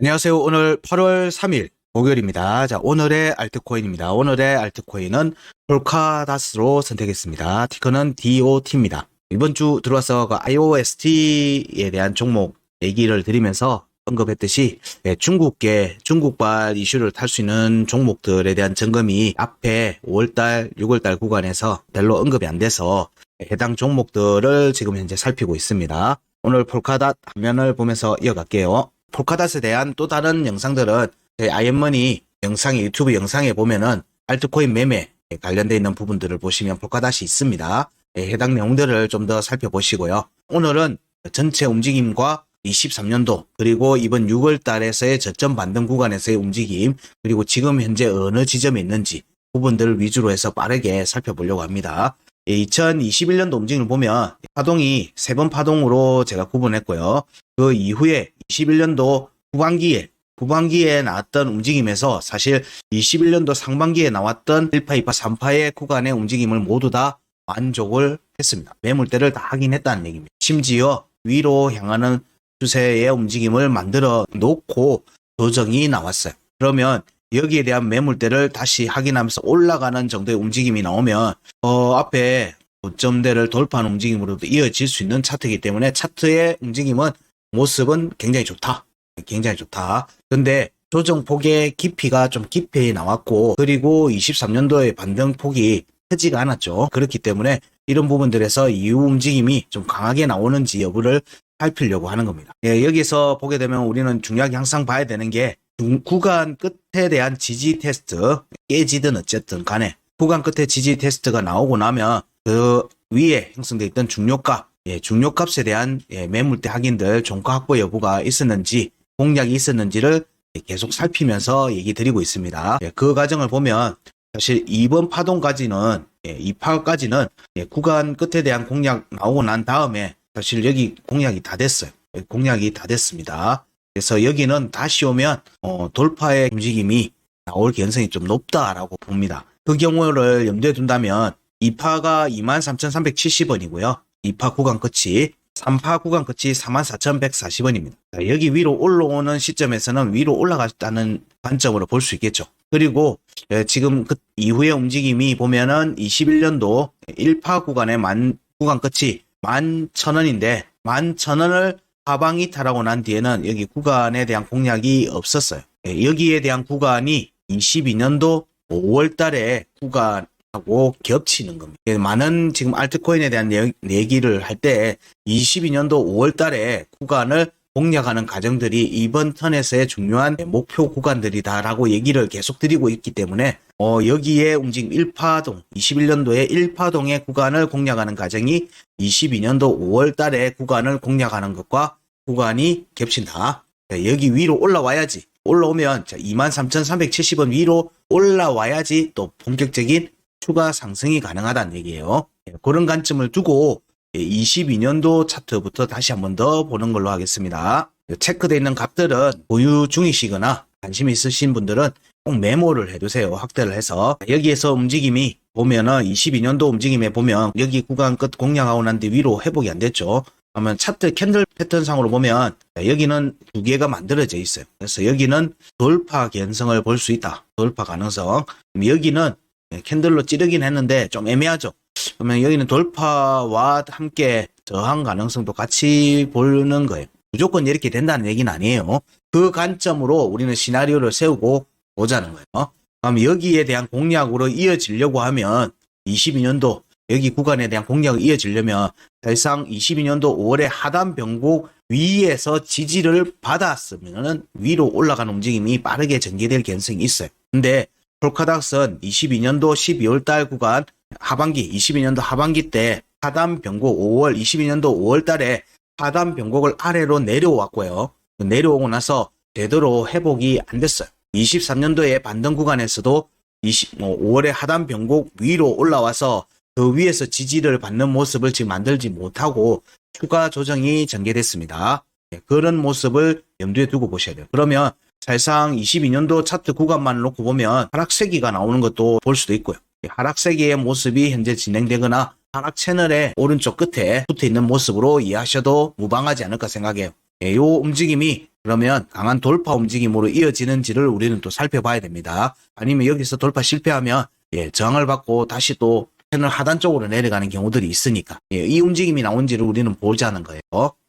안녕하세요. 오늘 8월 3일 목요일입니다. 자, 오늘의 알트코인입니다. 오늘의 알트코인은 폴카다스로 선택했습니다. 티커는 DOT입니다. 이번 주 들어와서 그 IOST에 대한 종목 얘기를 드리면서 언급했듯이 예, 중국계, 중국발 이슈를 탈 수 있는 종목들에 대한 점검이 앞에 5월달, 6월달 구간에서 별로 언급이 안 돼서 해당 종목들을 지금 현재 살피고 있습니다. 오늘 폴카닷 화면을 보면서 이어갈게요. 폴카닷에 대한 또 다른 영상들은 저희 아이언머니 영상에 유튜브 영상에 보면은 알트코인 매매 관련돼 있는 부분들을 보시면 폴카닷이 있습니다. 예, 해당 내용들을 좀 더 살펴보시고요. 오늘은 전체 움직임과 23년도 그리고 이번 6월 달에서의 저점 반등 구간에서의 움직임 그리고 지금 현재 어느 지점에 있는지 부분들을 위주로 해서 빠르게 살펴보려고 합니다. 2021년도 움직임을 보면 파동이 세 번 파동으로 제가 구분했고요. 그 이후에 21년도 후반기에 후반기에 나왔던 움직임에서 사실 21년도 상반기에 나왔던 1파, 2파, 3파의 구간의 움직임을 모두 다 만족을 했습니다. 매물대를 다 확인했다는 얘기입니다. 심지어 위로 향하는 추세의 움직임을 만들어 놓고 조정이 나왔어요. 그러면 여기에 대한 매물대를 다시 확인하면서 올라가는 정도의 움직임이 나오면 어 앞에 고점대를 돌파하는 움직임으로도 이어질 수 있는 차트이기 때문에 차트의 움직임은 모습은 굉장히 좋다. 굉장히 좋다. 근데 조정폭의 깊이가 좀 깊이 나왔고 그리고 23년도의 반등폭이 크지가 않았죠. 그렇기 때문에 이런 부분들에서 이후 움직임이 좀 강하게 나오는지 여부를 살피려고 하는 겁니다. 예, 여기서 보게 되면 우리는 중요하게 항상 봐야 되는 게 중- 구간 끝에 대한 지지 테스트 깨지든 어쨌든 간에 구간 끝에 지지 테스트가 나오고 나면 그 위에 형성돼 있던 중요값 예, 중요값에 대한 예, 매물대 확인들 종가 확보 여부가 있었는지 공략이 있었는지를 계속 살피면서 얘기 드리고 있습니다. 예, 그 과정을 보면 사실 이번 파동까지는 예, 이 파까지는 예, 구간 끝에 대한 공략 나오고 난 다음에 사실 여기 공략이 다 됐어요. 예, 공략이 다 됐습니다. 그래서 여기는 다시 오면 어, 돌파의 움직임이 나올 가능성이 좀 높다라고 봅니다. 그 경우를 염두에 둔다면 2파가 23,370원이고요. 2파 구간 끝이 3파 구간 끝이 44,140원입니다. 여기 위로 올라오는 시점에서는 위로 올라갔다는 관점으로 볼 수 있겠죠. 그리고 예, 지금 그 이후의 움직임이 보면은 21년도 1파 구간의 만 구간 끝이 11,000원인데 11,000원을 하방 이탈하고 난 뒤에는 여기 구간에 대한 공략이 없었어요. 예, 여기에 대한 구간이 22년도 5월 달에 구간 하고 겹치는 겁니다. 예, 많은 지금 알트코인에 대한 내- 얘기를 할 때 22년도 5월 달에 구간을 공략하는 과정들이 이번 턴에서의 중요한 목표 구간들이다라고 얘기를 계속 드리고 있기 때문에 어, 여기에 움직임 1파동, 21년도에 1파동의 구간을 공략하는 과정이 22년도 5월 달에 구간을 공략하는 것과 구간이 겹친다. 자, 여기 위로 올라와야지. 올라오면 23,370원 위로 올라와야지 또 본격적인 추가 상승이 가능하다는 얘기예요. 예, 그런 관점을 두고 22년도 차트부터 다시 한번 더 보는 걸로 하겠습니다. 체크되어 있는 값들은 보유 중이시거나 관심 있으신 분들은 꼭 메모를 해두세요. 확대를 해서 여기에서 움직임이 보면은 22년도 움직임에 보면 여기 구간 끝 공략하고 난 뒤 위로 회복이 안 됐죠. 그러면 차트 캔들 패턴상으로 보면 여기는 두 개가 만들어져 있어요. 그래서 여기는 돌파 개연성을 볼 수 있다. 돌파 가능성. 여기는 캔들로 찌르긴 했는데 좀 애매하죠. 그러면 여기는 돌파와 함께 저항 가능성도 같이 보는 거예요. 무조건 이렇게 된다는 얘기는 아니에요. 그 관점으로 우리는 시나리오를 세우고 보자는 거예요. 그럼 여기에 대한 공략으로 이어지려고 하면 22년도 여기 구간에 대한 공략을 이어지려면 사실상 22년도 5월에 하단 변곡 위에서 지지를 받았으면 위로 올라가는 움직임이 빠르게 전개될 가능성이 있어요. 근데 폴카닥스는 22년도 12월 달 구간 하반기 22년도 하반기 때 하단 변곡 5월 22년도 5월 달에 하단 변곡을 아래로 내려왔고요. 내려오고 나서 제대로 회복이 안 됐어요. 23년도에 반등 구간에서도 20, 뭐 5월에 하단 변곡 위로 올라와서 그 위에서 지지를 받는 모습을 지금 만들지 못하고 추가 조정이 전개됐습니다. 예, 그런 모습을 염두에 두고 보셔야 돼요. 그러면 사실상 22년도 차트 구간만 놓고 보면 하락세기가 나오는 것도 볼 수도 있고요. 이 하락세기의 모습이 현재 진행되거나 하락 채널의 오른쪽 끝에 붙어 있는 모습으로 이해하셔도 무방하지 않을까 생각해요. 예, 요 움직임이 그러면 강한 돌파 움직임으로 이어지는지를 우리는 또 살펴봐야 됩니다. 아니면 여기서 돌파 실패하면 예, 저항을 받고 다시 또 패널 하단 쪽으로 내려가는 경우들이 있으니까 예, 이 움직임이 나온지를 우리는 보자는 거예요.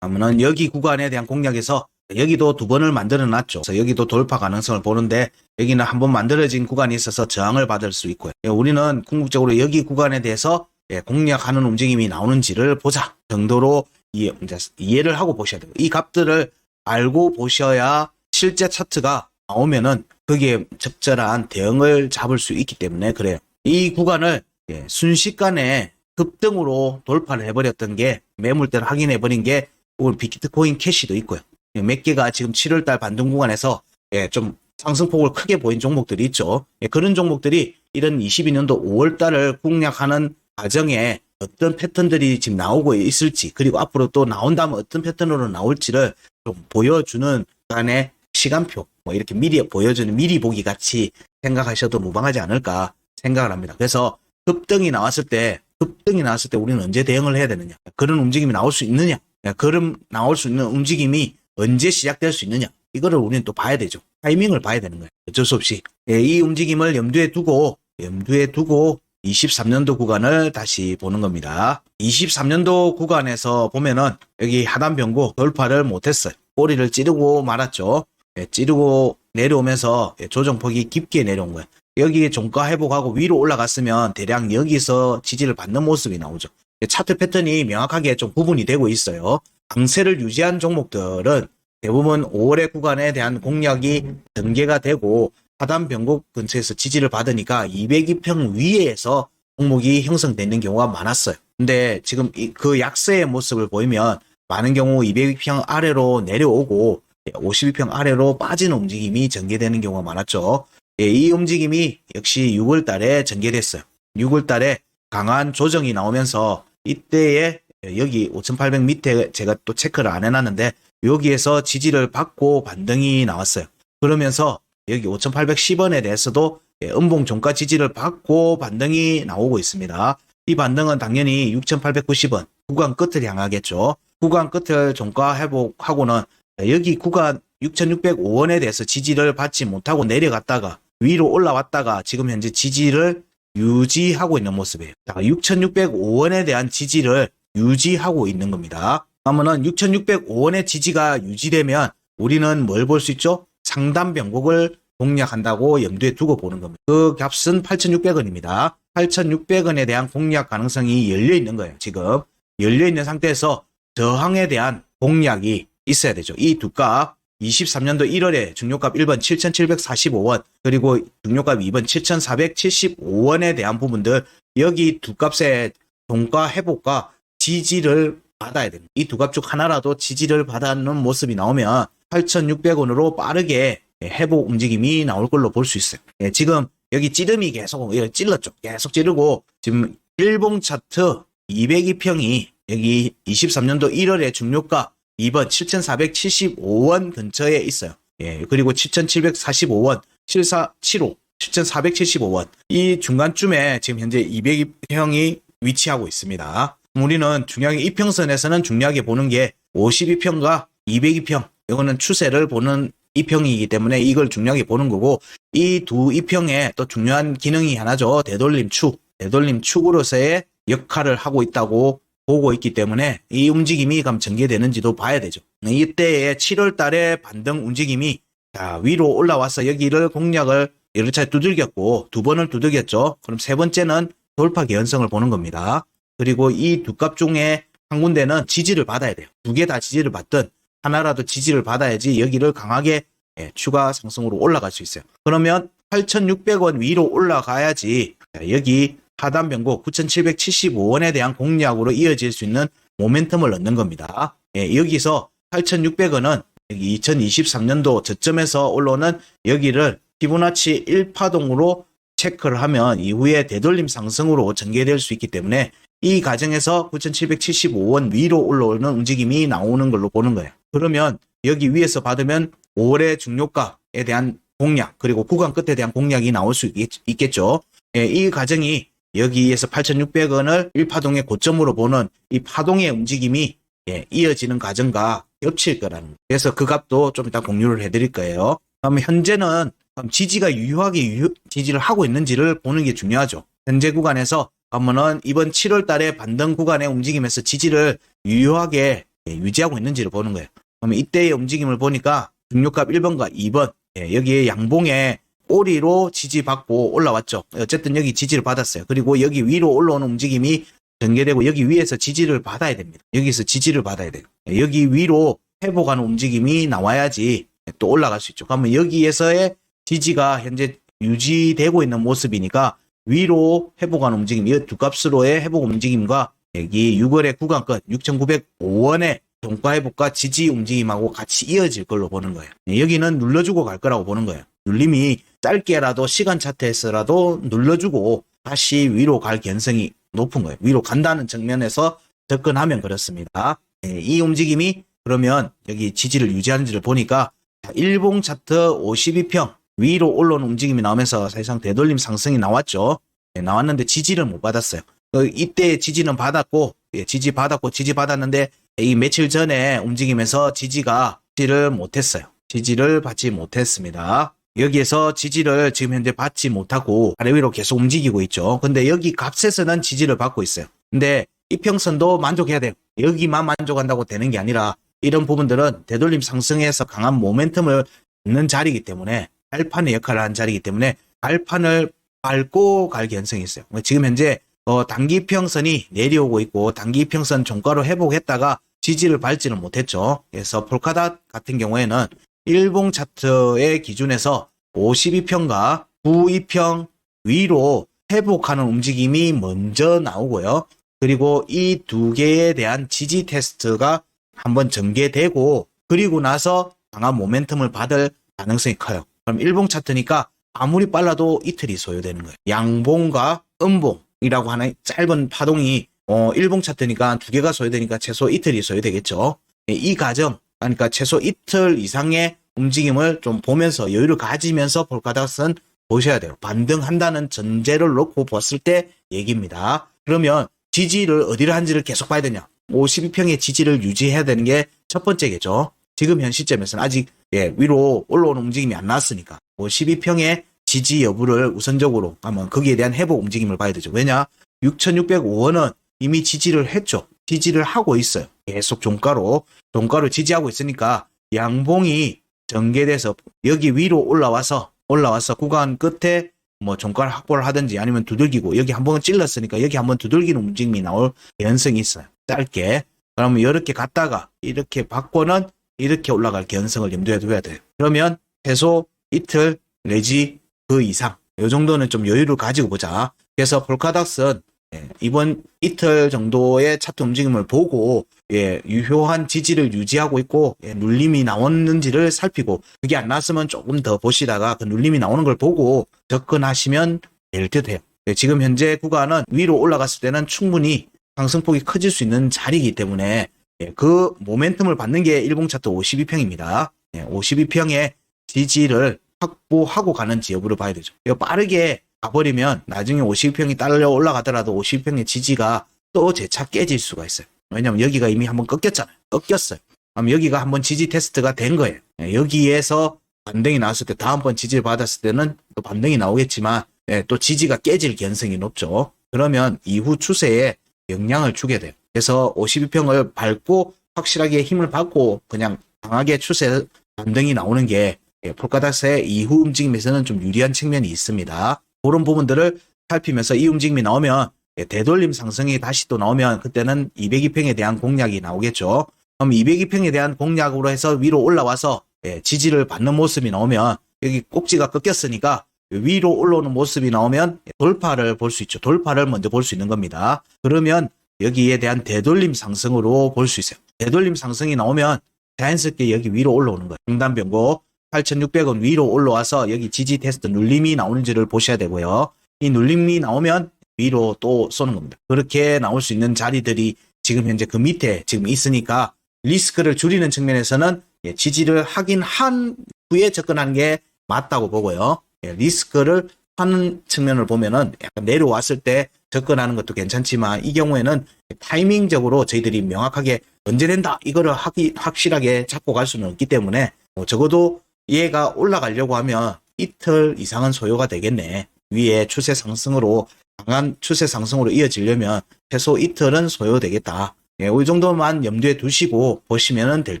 그러면은 여기 구간에 대한 공략에서 여기도 두 번을 만들어 놨죠. 그래서 여기도 돌파 가능성을 보는데 여기는 한 번 만들어진 구간이 있어서 저항을 받을 수 있고요. 예, 우리는 궁극적으로 여기 구간에 대해서 예, 공략하는 움직임이 나오는지를 보자 정도로 이해를 하고 보셔야 돼요. 이 값들을 알고 보셔야 실제 차트가 나오면은 거기에 적절한 대응을 잡을 수 있기 때문에 그래요. 이 구간을 예, 순식간에 급등으로 돌파를 해버렸던 게 매물대를 확인해버린 게 오늘 비트코인 캐시도 있고요. 예, 몇 개가 지금 7월달 반등 구간에서 예, 좀 상승폭을 크게 보인 종목들이 있죠. 예, 그런 종목들이 이런 22년도 5월달을 공략하는 과정에 어떤 패턴들이 지금 나오고 있을지 그리고 앞으로 또 나온다면 어떤 패턴으로 나올지를 좀 보여주는 간의 시간표 뭐 이렇게 미리 보여주는 미리 보기 같이 생각하셔도 무방하지 않을까 생각을 합니다. 그래서 급등이 나왔을 때 급등이 나왔을 때 우리는 언제 대응을 해야 되느냐 그런 움직임이 나올 수 있느냐 그런 나올 수 있는 움직임이 언제 시작될 수 있느냐 이거를 우리는 또 봐야 되죠. 타이밍을 봐야 되는 거예요. 어쩔 수 없이 예, 이 움직임을 염두에 두고 염두에 두고 23년도 구간을 다시 보는 겁니다. 23년도 구간에서 보면은 여기 하단 변고 돌파를 못했어요. 꼬리를 찌르고 말았죠. 예, 찌르고 내려오면서 예, 조정폭이 깊게 내려온 거예요. 여기 종가 회복하고 위로 올라갔으면 대략 여기서 지지를 받는 모습이 나오죠. 예, 차트 패턴이 명확하게 좀 구분이 되고 있어요. 강세를 유지한 종목들은 대부분 5월의 구간에 대한 공략이 전개가 되고 하단 변곡 근처에서 지지를 받으니까 202평 위에서 종목이 형성되는 경우가 많았어요. 근데 지금 이- 그 약세의 모습을 보이면 많은 경우 202평 아래로 내려오고 52평 아래로 빠지는 움직임이 전개되는 경우가 많았죠. 예, 이 움직임이 역시 6월 달에 전개됐어요. 6월 달에 강한 조정이 나오면서 이때에 여기 5800 밑에 제가 또 체크를 안 해놨는데 여기에서 지지를 받고 반등이 나왔어요. 그러면서 여기 5810원에 대해서도 예, 음봉 종가 지지를 받고 반등이 나오고 있습니다. 이 반등은 당연히 6890원 구간 끝을 향하겠죠. 구간 끝을 종가 회복하고는 여기 구간 6605원에 대해서 지지를 받지 못하고 내려갔다가 위로 올라왔다가 지금 현재 지지를 유지하고 있는 모습이에요. 자, 6605원에 대한 지지를 유지하고 있는 겁니다. 그러면은 6605원의 지지가 유지되면 우리는 뭘 볼 수 있죠? 상단 변곡을 공략한다고 염두에 두고 보는 겁니다. 그 값은 8,600원입니다. 8,600원에 대한 공략 가능성이 열려 있는 거예요. 지금 열려 있는 상태에서 저항에 대한 공략이 있어야 되죠. 이 두 값 23년도 1월에 중요값 1번 7,745원 그리고 중요값 2번 7,475원에 대한 부분들 여기 두 값의 종가 회복과 지지를 받아야 됩니다. 이 두 값 중 하나라도 지지를 받아는 모습이 나오면 8,600원으로 빠르게 회복 움직임이 나올 걸로 볼 수 있어요. 예, 지금 여기 찌름이 계속 예, 찔렀죠. 계속 찌르고 지금 일봉 차트 202평이 여기 23년도 1월에 중요가 2번 7,475원 근처에 있어요. 예, 그리고 7,745원, 7475, 7,475원. 이 중간쯤에 지금 현재 202평이 위치하고 있습니다. 우리는 중요하게 이평선에서는 중요하게 보는 게 52평과 202평. 이거는 추세를 보는 이평이기 때문에 이걸 중요하게 보는 거고 이 두 이평에 또 중요한 기능이 하나죠. 되돌림 축. 되돌림 축으로서의 역할을 하고 있다고 보고 있기 때문에 이 움직임이 그럼 전개되는지도 봐야 되죠. 이때의 7월 달에 반등 움직임이 자, 위로 올라와서 여기를 공략을 여러 차례 두들겼고 두 번을 두들겼죠. 그럼 세 번째는 돌파 개연성을 보는 겁니다. 그리고 이 두 값 중에 한 군데는 지지를 받아야 돼요. 두 개 다 지지를 받든 하나라도 지지를 받아야지 여기를 강하게 예, 추가 상승으로 올라갈 수 있어요. 그러면 8,600원 위로 올라가야지 자, 여기 하단 변곡 9,775원에 대한 공략으로 이어질 수 있는 모멘텀을 얻는 겁니다. 예, 여기서 8,600원은 여기 2023년도 저점에서 올라오는 여기를 피보나치 1파동으로 체크를 하면 이후에 되돌림 상승으로 전개될 수 있기 때문에 이 과정에서 9,775원 위로 올라오는 움직임이 나오는 걸로 보는 거예요. 그러면 여기 위에서 받으면 5월의 중요가에 대한 공략 그리고 구간 끝에 대한 공략이 나올 수 있, 있겠 죠. 예, 이 과정이 여기에서 8,600원을 1파동의 고점으로 보는 이 파동의 움직임이 예, 이어지는 과정과 겹칠 거라는 거예요. 그래서 그 값도 좀 이따 공유를 해드릴 거예요. 그럼 현재는 지지가 유효하게 유효- 지지를 하고 있는지를 보는 게 중요하죠. 현재 구간에서 그러면은 이번 7월 달에 반등 구간의 움직임에서 지지를 유효하게 예, 유지하고 있는지를 보는 거예요. 그러면 이때의 움직임을 보니까 중요값 1번과 2번 예, 여기에 양봉에 꼬리로 지지받고 올라왔죠. 어쨌든 여기 지지를 받았어요. 그리고 여기 위로 올라오는 움직임이 전개되고 여기 위에서 지지를 받아야 됩니다. 여기서 지지를 받아야 돼요. 예, 여기 위로 회복하는 움직임이 나와야지 또 올라갈 수 있죠. 그러면 여기에서의 지지가 현재 유지되고 있는 모습이니까 위로 회복하는 움직임, 이 두 값으로의 회복 움직임과 여기 6월의 구간권 6,905원의 종가 회복과 지지 움직임하고 같이 이어질 걸로 보는 거예요. 네, 여기는 눌러주고 갈 거라고 보는 거예요. 눌림이 짧게라도 시간 차트에서라도 눌러주고 다시 위로 갈 가능성이 높은 거예요. 위로 간다는 측면에서 접근하면 그렇습니다. 네, 이 움직임이 그러면 여기 지지를 유지하는지를 보니까 자, 일봉 차트 52평 위로 올라오는 움직임이 나오면서 사실상 되돌림 상승이 나왔죠. 예, 나왔는데 지지를 못 받았어요. 어, 이때 지지는 받았고 예, 지지 받았고 지지 받았는데 이 며칠 전에 움직임에서 지지가 지지를 못했어요. 지지를 받지 못했습니다. 여기에서 지지를 지금 현재 받지 못하고 아래 위로 계속 움직이고 있죠. 근데 여기 값에서는 지지를 받고 있어요. 근데 이평선도 만족해야 돼요. 여기만 만족한다고 되는 게 아니라 이런 부분들은 되돌림 상승에서 강한 모멘텀을 있는 자리이기 때문에 발판의 역할을 하는 자리이기 때문에 발판을 밟고 갈 가능성이 있어요. 지금 현재 어, 단기 평선이 내려오고 있고 단기 평선 종가로 회복했다가 지지를 밟지는 못했죠. 그래서 폴카닷 같은 경우에는 일봉 차트의 기준에서 52평과 92평 위로 회복하는 움직임이 먼저 나오고요. 그리고 이 두 개에 대한 지지 테스트가 한번 전개되고 그리고 나서 강한 모멘텀을 받을 가능성이 커요. 그럼 일봉 차트니까 아무리 빨라도 이틀이 소요되는 거예요. 양봉과 음봉이라고 하는 짧은 파동이 어, 일봉 차트니까 두 개가 소요되니까 최소 이틀이 소요되겠죠. 예, 이 과정, 그러니까 최소 이틀 이상의 움직임을 좀 보면서 여유를 가지면서 볼까닥은 보셔야 돼요. 반등한다는 전제를 놓고 봤을 때 얘기입니다. 그러면 지지를 어디를 한지를 계속 봐야 되냐? 52평의 지지를 유지해야 되는 게 첫 번째겠죠. 지금 현 시점에서는 아직 예, 위로 올라오는 움직임이 안 나왔으니까 52평의 지지 여부를 우선적으로 하면 거기에 대한 회복 움직임을 봐야 되죠. 왜냐? 6,605원은 이미 지지를 했죠. 지지를 하고 있어요. 계속 종가로 종가로 지지하고 있으니까 양봉이 전개돼서 여기 위로 올라와서 올라와서 구간 끝에 뭐 종가를 확보를 하든지 아니면 두들기고 여기 한번 찔렀으니까 여기 한번 두들기는 움직임이 나올 가능성이 있어요. 짧게. 그러면 이렇게 갔다가 이렇게 받고는 이렇게 올라갈 가능성을 염두에 둬야 돼요. 그러면 최소 이틀 내지 그 이상 이 정도는 좀 여유를 가지고 보자. 그래서 폴카닥스는 예, 이번 이틀 정도의 차트 움직임을 보고 예, 유효한 지지를 유지하고 있고 예, 눌림이 나왔는지를 살피고 그게 안 나왔으면 조금 더 보시다가 그 눌림이 나오는 걸 보고 접근하시면 될 듯해요. 예, 지금 현재 구간은 위로 올라갔을 때는 충분히 상승폭이 커질 수 있는 자리이기 때문에 예, 그 모멘텀을 받는 게 일봉 차트 52평입니다. 52평의 지지를 확보하고 가는지 여부를 봐야 되죠. 이거 빠르게 가버리면 나중에 52평이 딸려 올라가더라도 52평의 지지가 또 재차 깨질 수가 있어요. 왜냐면 여기가 이미 한번 꺾였잖아요. 꺾였어요. 그럼 여기가 한번 지지 테스트가 된 거예요. 예, 여기에서 반등이 나왔을 때 다음번 지지를 받았을 때는 또 반등이 나오겠지만 예, 또 지지가 깨질 가능성이 높죠. 그러면 이후 추세에 영향을 주게 돼요. 그래서 52평을 밟고 확실하게 힘을 받고 그냥 강하게 추세 반등이 나오는 게 예, 폴카닥스의 이후 움직임에서는 좀 유리한 측면이 있습니다. 그런 부분들을 살피면서 이 움직임이 나오면 예, 되돌림 상승이 다시 또 나오면 그때는 202평에 대한 공략이 나오겠죠. 그럼 202평에 대한 공략으로 해서 위로 올라와서 예, 지지를 받는 모습이 나오면 여기 꼭지가 꺾였으니까 위로 올라오는 모습이 나오면 돌파를 볼 수 있죠. 돌파를 먼저 볼 수 있는 겁니다. 그러면 여기에 대한 되돌림 상승으로 볼 수 있어요. 되돌림 상승이 나오면 자연스럽게 여기 위로 올라오는 거예요. 중단변고 8,600원 위로 올라와서 여기 지지 테스트 눌림이 나오는지를 보셔야 되고요. 이 눌림이 나오면 위로 또 쏘는 겁니다. 그렇게 나올 수 있는 자리들이 지금 현재 그 밑에 지금 있으니까 리스크를 줄이는 측면에서는 예, 지지를 하긴 한 후에 접근하는 게 맞다고 보고요. 예, 리스크를 하는 측면을 보면은 약간 내려왔을 때 접근하는 것도 괜찮지만 이 경우에는 타이밍적으로 저희들이 명확하게 언제 된다 이거를 하기 확실하게 잡고 갈 수는 없기 때문에 뭐 적어도 얘가 올라가려고 하면 이틀 이상은 소요가 되겠네. 위에 추세 상승으로 강한 추세 상승으로 이어지려면 최소 이틀은 소요되겠다. 예, 이 정도만 염두에 두시고 보시면 될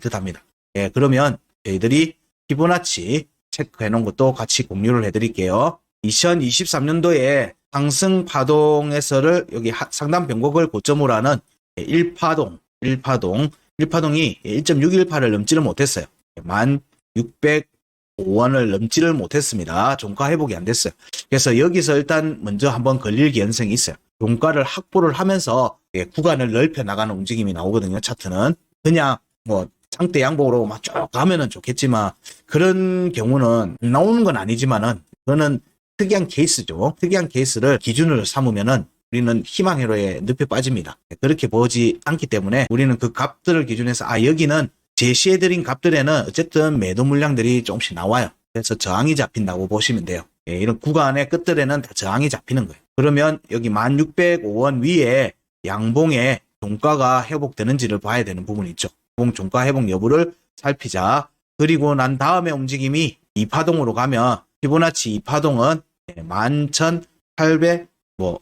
듯합니다. 예, 그러면 저희들이 피보나치 체크해 놓은 것도 같이 공유를 해드릴게요. 2023년도에 상승 파동에서를 여기 하- 상단 변곡을 고점으로 하는 1파동, 1파동, 1파동이 1.618을 넘지를 못했어요. 1,605원을 넘지를 못했습니다. 종가 회복이 안 됐어요. 그래서 여기서 일단 먼저 한번 걸릴 개연성이 있어요. 종가를 확보를 하면서 예, 구간을 넓혀 나가는 움직임이 나오거든요. 차트는 그냥 뭐 상대 양복으로 막 쭉 가면은 좋겠지만 그런 경우는 나오는 건 아니지만은 그거는 특이한 케이스죠. 특이한 케이스를 기준으로 삼으면은 우리는 희망회로에 늪에 빠집니다. 그렇게 보지 않기 때문에 우리는 그 값들을 기준해서 아 여기는 제시해드린 값들에는 어쨌든 매도 물량들이 조금씩 나와요. 그래서 저항이 잡힌다고 보시면 돼요. 예, 이런 구간의 끝들에는 다 저항이 잡히는 거예요. 그러면 여기 1605원 위에 양봉의 종가가 회복되는지를 봐야 되는 부분이 있죠. 봉 종가 회복 여부를 살피자. 그리고 난 다음에 움직임이 2파동으로 가면 피보나치 2파동은 11,850원 뭐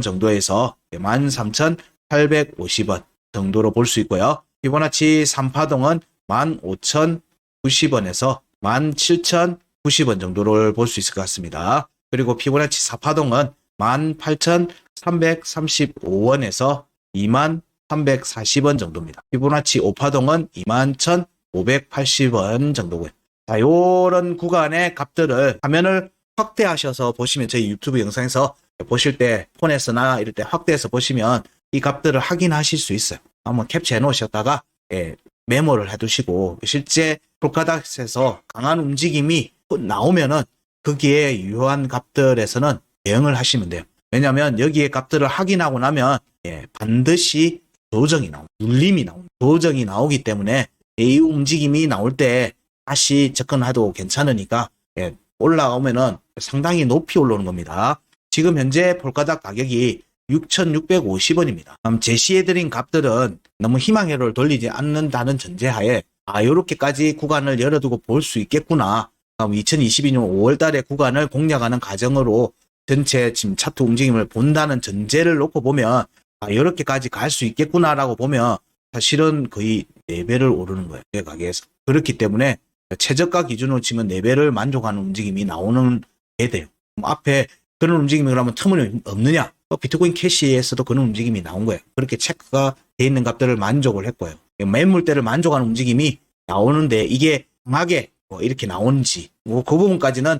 정도에서 13,850원 정도로 볼 수 있고요. 피보나치 3파동은 15,090원에서 17,090원 정도를 볼 수 있을 것 같습니다. 그리고 피보나치 4파동은 18,335원에서 2340원 정도입니다. 피보나치 5파동은 21,580원 정도고요. 자, 요런 구간의 값들을 화면을 확대하셔서 보시면 저희 유튜브 영상에서 보실 때 폰에서나 이럴 때 확대해서 보시면 이 값들을 확인하실 수 있어요. 한번 캡처해 놓으셨다가 예, 메모를 해 두시고 실제 폴카닥스에서 강한 움직임이 나오면은 거기에 유효한 값들에서는 대응을 하시면 돼요. 왜냐하면 여기에 값들을 확인하고 나면 예, 반드시 조정이 나옵니다. 눌림이 나옵니다. 조정이 나오기 때문에 이 움직임이 나올 때 다시 접근해도 괜찮으니까 예, 올라오면은 상당히 높이 올라오는 겁니다. 지금 현재 폴카닥 가격이 6,650원입니다. 그럼 제시해드린 값들은 너무 희망회로를 돌리지 않는다는 전제하에 아 요렇게까지 구간을 열어두고 볼 수 있겠구나. 그럼 2022년 5월 달에 구간을 공략하는 과정으로 전체 지금 차트 움직임을 본다는 전제를 놓고 보면 아 요렇게까지 갈 수 있겠구나라고 보면 사실은 거의 4배를 오르는 거예요. 그 가게에서. 그렇기 때문에 최저가 기준으로 치면 4배를 만족하는 움직임이 나오는 게 돼요. 앞에 그런 움직임이 그러면 터무니없느냐? 어, 비트코인 캐시에서도 그런 움직임이 나온 거예요. 그렇게 체크가 돼 있는 값들을 만족을 했고요. 매물대를 만족하는 움직임이 나오는데 이게 강하게 뭐 이렇게 나오는지 뭐 그 부분까지는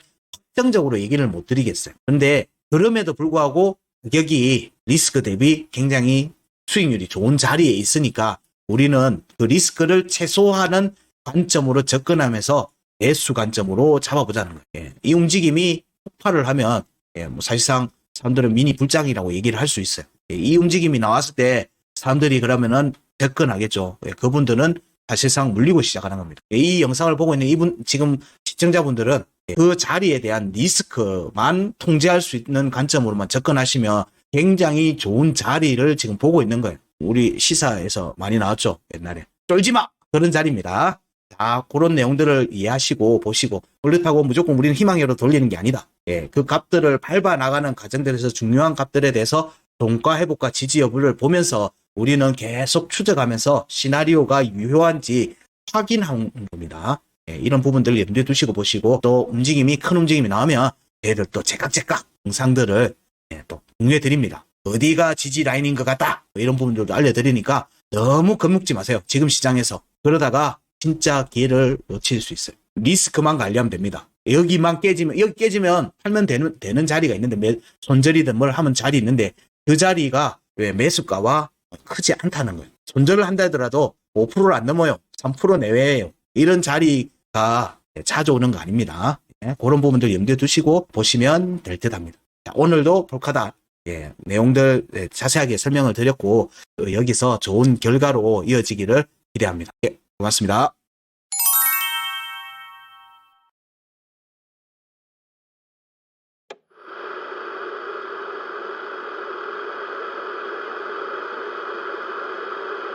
확정적으로 얘기를 못 드리겠어요. 근데 그럼에도 불구하고 가격이 리스크 대비 굉장히 수익률이 좋은 자리에 있으니까 우리는 그 리스크를 최소화하는 관점으로 접근하면서 매수 관점으로 잡아보자는 거예요. 예, 이 움직임이 폭발을 하면 예, 뭐 사실상 사람들은 미니 불장이라고 얘기를 할 수 있어요. 예, 이 움직임이 나왔을 때 사람들이 그러면은 접근하겠죠. 예, 그분들은 사실상 물리고 시작하는 겁니다. 예, 이 영상을 보고 있는 이분 지금 시청자분들은 예, 그 자리에 대한 리스크만 통제할 수 있는 관점으로만 접근하시면 굉장히 좋은 자리를 지금 보고 있는 거예요. 우리 시사에서 많이 나왔죠. 옛날에 쫄지 마 그런 자리입니다. 다 그런 내용들을 이해하시고 보시고 그렇다고 무조건 우리는 희망으로 돌리는 게 아니다. 예, 그 값들을 밟아 나가는 과정들에서 중요한 값들에 대해서 종가 회복과 지지 여부를 보면서 우리는 계속 추적하면서 시나리오가 유효한지 확인하는 겁니다. 예, 이런 부분들을 염두에 두시고 보시고 또 움직임이 큰 움직임이 나오면 얘들 또 제깍제깍 영상들을 예, 또 공유해 드립니다. 어디가 지지 라인인 것 같다 뭐 이런 부분들도 알려드리니까 너무 겁먹지 마세요. 지금 시장에서 그러다가 진짜 기회를 놓칠 수 있어요. 리스크만 관리하면 됩니다. 여기만 깨지면 여기 깨지면 팔면 되는 되는 자리가 있는데 매, 손절이든 뭘 하면 자리 있는데 그 자리가 왜 매수가와 크지 않다는 거예요. 손절을 한다 하더라도 5%를 안 넘어요. 3% 내외예요. 이런 자리가 자주 오는 거 아닙니다. 예, 그런 부분들 염두에 두시고 보시면 될 듯 합니다. 자, 오늘도 볼카다 예, 내용들 예, 자세하게 설명을 드렸고 어, 여기서 좋은 결과로 이어지기를 기대합니다. 예, 고맙습니다.